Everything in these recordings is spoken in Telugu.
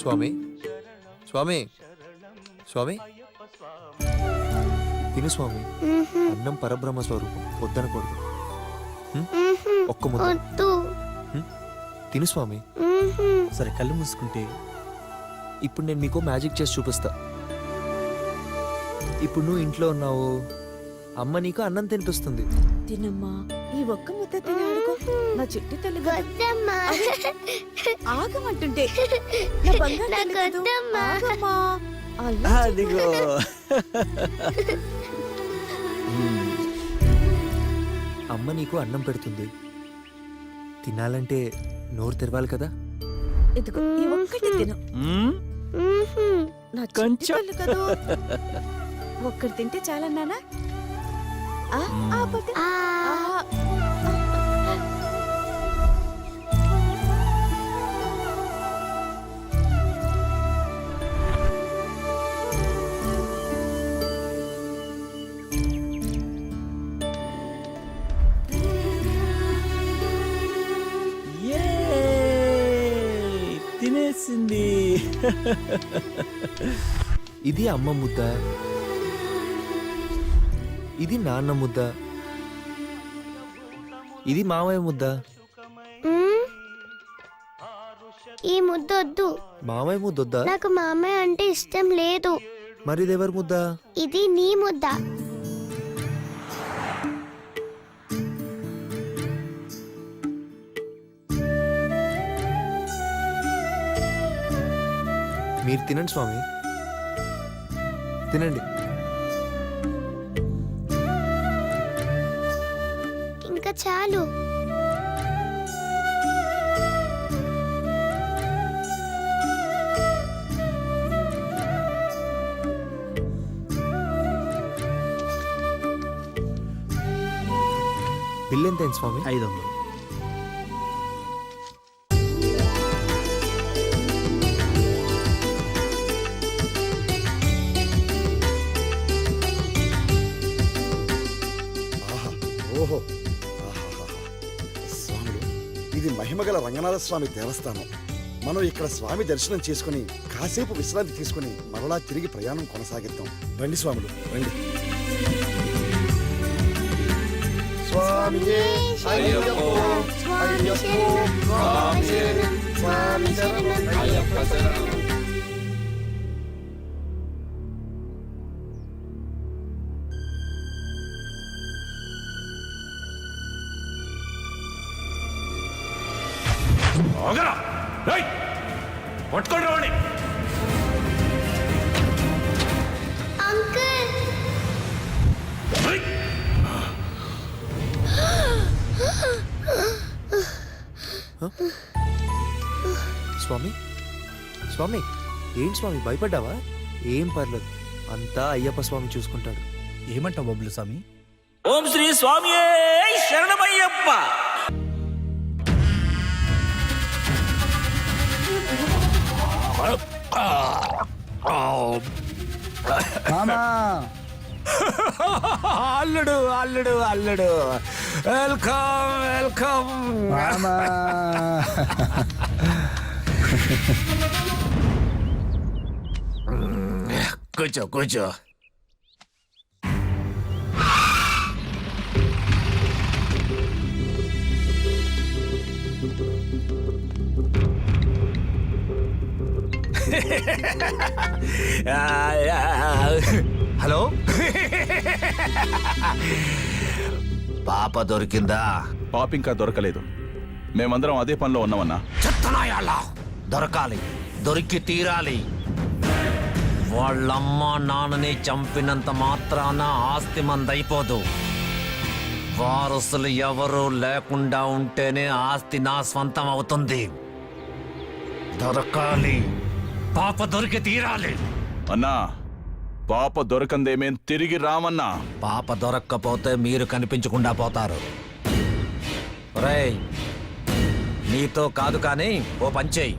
స్వామి. స్వామి. స్వామి. తిను స్వామి. అన్నం పరబ్రహ్మ స్వరూపం. వద్దనకూడదు. హ్మ్? ఒక్క ముద్ద? తిను స్వామి. సరే కళ్ళు మూసుకుంటే ఇప్పుడు నేను మీకు మ్యాజిక్ చేసి చూపిస్తా. ఇప్పుడు నువ్వు ఇంట్లో ఉన్నావు. అమ్మ నీకు అన్నం తినిపిస్తుంది. తినమ్మా. ఈ ఒక్క ముద్ద తిని ఆడుకో నా చుట్టూ తల్లి. వద్దమ్మా. ఆగమంటుంటే. నా బంగారు నాకు తల్లి కదూ. వద్దమ్మా. ఆగమ్మా. అలా అదిగో అమ్మ నీకు అన్నం పెడుతుంది. తినాలంటే నోరు తెరవాలి కదా? ఇదిగో ఈ ఒక్కటి తిను. మ్మ్? మ్మ్హ్మ్. నా కొంచెం. చుట్టూ తల్లి కదూ. ఒక్కటి తింటే చాలన్నానా? ఆ. ఆ, ఆ, ఇది అమ్మ ముద్ద. ఇది నాన్న ముద్ద. ఇది మామయ్య ముద్ద. మ్మ్. ఈ ముద్ద వద్దు. మామయ్య ముద్ద వద్దా? నాకు మా అమ్మాయి అంటే ఇష్టం లేదు. మరి ముద్ద? ఇది నీ ముద్ద. మీరు తినండి స్వామి. తినండి. ఇంకా చాలు. బిల్ ఎంత స్వామి? ఐదు వందలు. మహిమగల రంగనాథ స్వామి దేవస్థానం. మనం ఇక్కడ స్వామి దర్శనం చేసుకుని కాసేపు విశ్రాంతి తీసుకుని మరలా తిరిగి ప్రయాణం కొనసాగిద్దాం. రండి స్వాములు రండి. స్వామి పట్టుకోండి అంకుల్. రేయ్. స్వామి స్వామి ఏంటి స్వామి భయపడ్డావా? ఏం పర్లేదు అంతా అయ్యప్ప స్వామి చూసుకుంటాడు. ఏమంటావు బొబ్బులు స్వామి? ఓం శ్రీ స్వామి శరణమయ్యప్ప! అల్లుడు అల్లుడు అల్లుడు. Welcome welcome. కూర్చో కూర్చో. హలో? పాప దొరికిందా? పాప ఇంకా దొరకలేదు. మేమందరం అదే పనిలో ఉన్నామన్నా. చెత్తనాయాళ్ళ దొరకాలి. దొరికి తీరాలి. వాళ్ళమ్మ నాన్నని చంపినంత మాత్రాన ఆస్తి మందైపోదు. వారసులు ఎవరు లేకుండా ఉంటేనే ఆస్తి నా స్వంతం అవుతుంది. దొరకాలి. పాప దొరికి తీరాలి. అన్నా పాప దొరకందేమేం తిరిగి రామన్నా. పాప దొరక్కపోతే మీరు కనిపించకుండా పోతారు. రేయ్ నీతో కాదు కానీ ఓ పంచేయి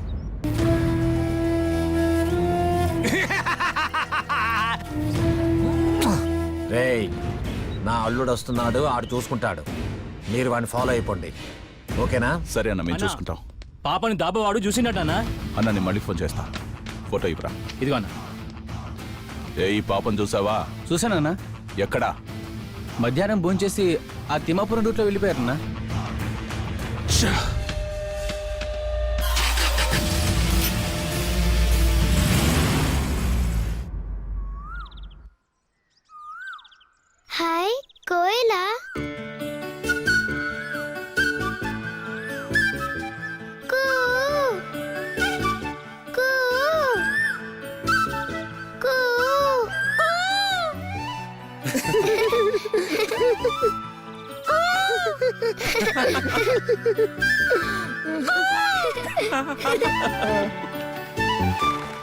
రేయ్ నా అల్లుడు వస్తున్నాడు ఆడు చూసుకుంటాడు. మీరు వాడిని ఫాలో అయిపోండి. ఓకేనా? సరే అన్న మేము చూసుకుంటాం. పాపని దాబవాడు చూసినట్టనా అన్న నేను మళ్ళీ ఫోన్ చేస్తా. ఫోటో ఇవ్వరా. ఇదిగో అన్న. ఏ ఈ పాపం చూసావా? చూసానన్నా ఎక్కడా? మధ్యాహ్నం భోంచేసి ఆ తిమ్మాపురం రూట్లో వెళ్ళిపోయారన్నా హాయ్ కోయిలా.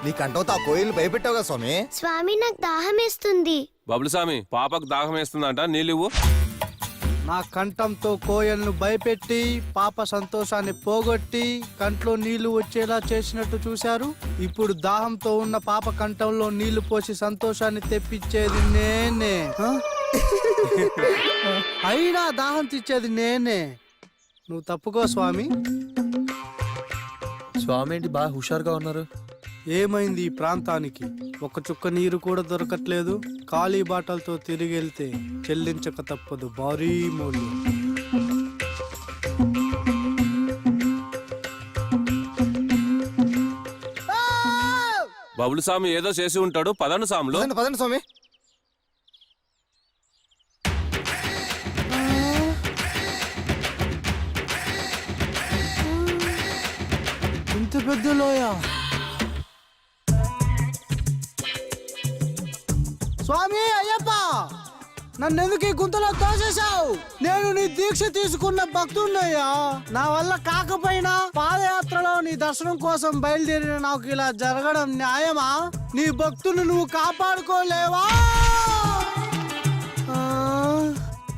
నీ కంటోతో ఆ కోయిల్ని భయపెట్టావుగా స్వామి? స్వామి నాకు దాహమేస్తుంది. బబులు స్వామి పాపకు దాహం వేస్తుందంట నీళ్ళు నా కంఠంతో కోయల్ను భయపెట్టి పాప సంతోషాన్ని పోగొట్టి కంట్లో నీళ్ళు వచ్చేలా చేసినట్టు చూశారు. ఇప్పుడు దాహంతో ఉన్న పాప కంఠంలో నీళ్ళు పోసి సంతోషాన్ని తెప్పించేది నేనే. హ? అయినా దాహం తెచ్చేది నేనే. నువ్వు తప్పుకో స్వామి. స్వామి ఏంటి బాగా హుషారుగా ఉన్నారు? ఏమైంది ఈ ప్రాంతానికి? ఒక చుక్క నీరు కూడా దొరకట్లేదు. ఖాళీ బాటలతో తిరిగి వెళ్తే చెల్లించక తప్పదు భారీ మూల్యం. బబులు స్వామి ఏదో చేసి ఉంటాడు. పదండు సాములు పదండి పదండి స్వామి. పెద్ద లోయ స్వామి అయ్యప్ప! నన్ను ఎందుకు ఈ గుంతలో తోసేశావు? నేను నీ దీక్ష తీసుకున్న భక్తున్నయ్యా నా వల్ల కాకపోయినా పాదయాత్రలో నీ దర్శనం కోసం బయలుదేరిన నాకు ఇలా జరగడం న్యాయమా? నీ భక్తులు నువ్వు కాపాడుకోలేవా? ఆ,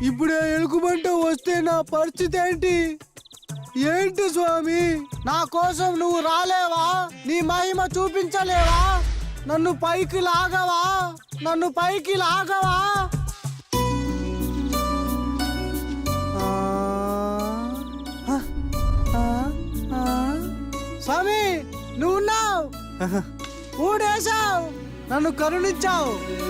ఇప్పుడే ఎలుగుబంట వస్తే నా పరిస్థితి ఏంటి? ఏంటి స్వామి? నా కోసం నువ్వు రాలేవా? నీ మహిమ చూపించలేవా? నన్ను పైకి లాగవా? నన్ను పైకి లాగవా. స్వామి నువ్వున్నావు? ఊడేశావు. నన్ను కరుణించావు.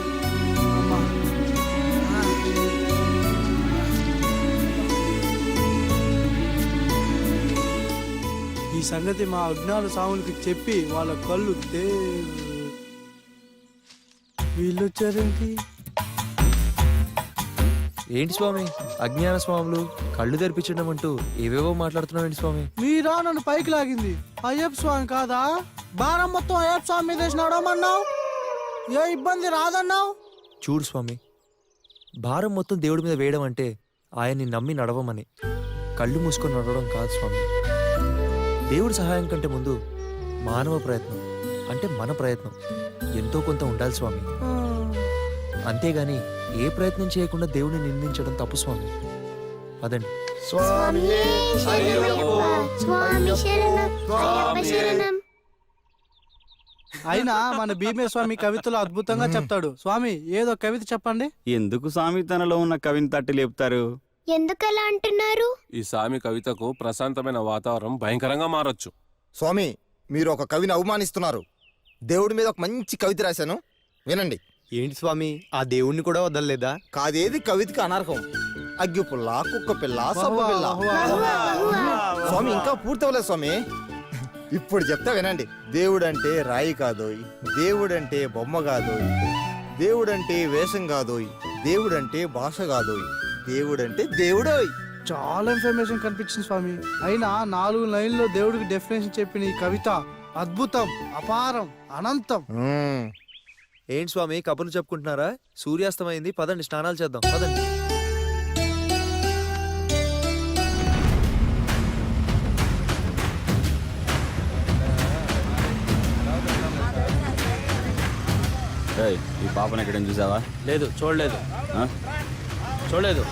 ఈ సంగతి మా అజ్ఞాన సాములకి చెప్పి వాళ్ళ కళ్ళు తే వీళ్ళు వచ్చారేంటి? ఏంటి స్వామి? అజ్ఞాన స్వాములు కళ్ళు తెరిపించడం అంటూ ఏవేవో మాట్లాడుతున్నావు ఏంటి స్వామి? మీరా నన్ను పైకి లాగింది. అయ్యప్ప స్వామి కాదా? భారం మొత్తం అయ్యప్ప స్వామి మీద వేసి నడవమన్నావు ఏ ఇబ్బంది రాదన్నావు? చూడు స్వామి భారం మొత్తం దేవుడి మీద వేయడం అంటే ఆయన్ని నమ్మి నడవమని. కళ్ళు మూసుకొని నడవడం కాదు స్వామి. దేవుడి సహాయం కంటే ముందు మానవ ప్రయత్నం అంటే మన ప్రయత్నం ఎంతో కొంత ఉండాలి స్వామి. అంతేగాని ఏ ప్రయత్నం చేయకుండా దేవుడిని నిందించడం తప్పు స్వామి. అదండి. స్వామి అయినా మన భీమే స్వామి కవితలో అద్భుతంగా చెప్తాడు. స్వామి ఏదో కవిత చెప్పండి. ఎందుకు స్వామి తనలో ఉన్న కవిని తట్టి లేపుతారు? ఎందుకలా అంటున్నారు? ఈ స్వామి కవితకు ప్రశాంతమైన వాతావరణం భయంకరంగా మారొచ్చు. స్వామి మీరు ఒక కవిని అవమానిస్తున్నారు. దేవుడి మీద ఒక మంచి కవిత రాశాను. వినండి. ఏంటి స్వామి ఆ దేవుణ్ణి కూడా వదలలేదా? కాదేది కవితకి అనర్హం? అగ్గి పుల్ల కుక్క పిల్ల సబ్బు పిల్ల. స్వామి ఇంకా పూర్తవలేదు స్వామి. ఇప్పుడు చెప్తా వినండి. దేవుడంటే రాయి కాదోయ్ దేవుడంటే బొమ్మ కాదోయ్ దేవుడంటే వేషం కాదోయ్ దేవుడంటే భాష కాదోయ్. దేవుడంటే దేవుడోయ్. చాలా ఇన్ఫర్మేషన్ కనిపించింది స్వామి. అయినా నాలుగు లైన్లో దేవుడికి డెఫినేషన్ చెప్పిన ఈ కవిత అద్భుతం అపారం అనంతం. ఏంటి స్వామి కబుర్లు చెప్పుకుంటున్నారా? సూర్యాస్తమైంది. పదండి స్నానాలు చేద్దాం. పదండి. ఈ పాపను ఎక్కడ చూసావా? లేదు చూడలేదు? చూడలేదు.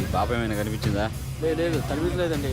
ఈ పాప ఏమైనా కనిపించిందా? లేదు కనిపించలేదండి.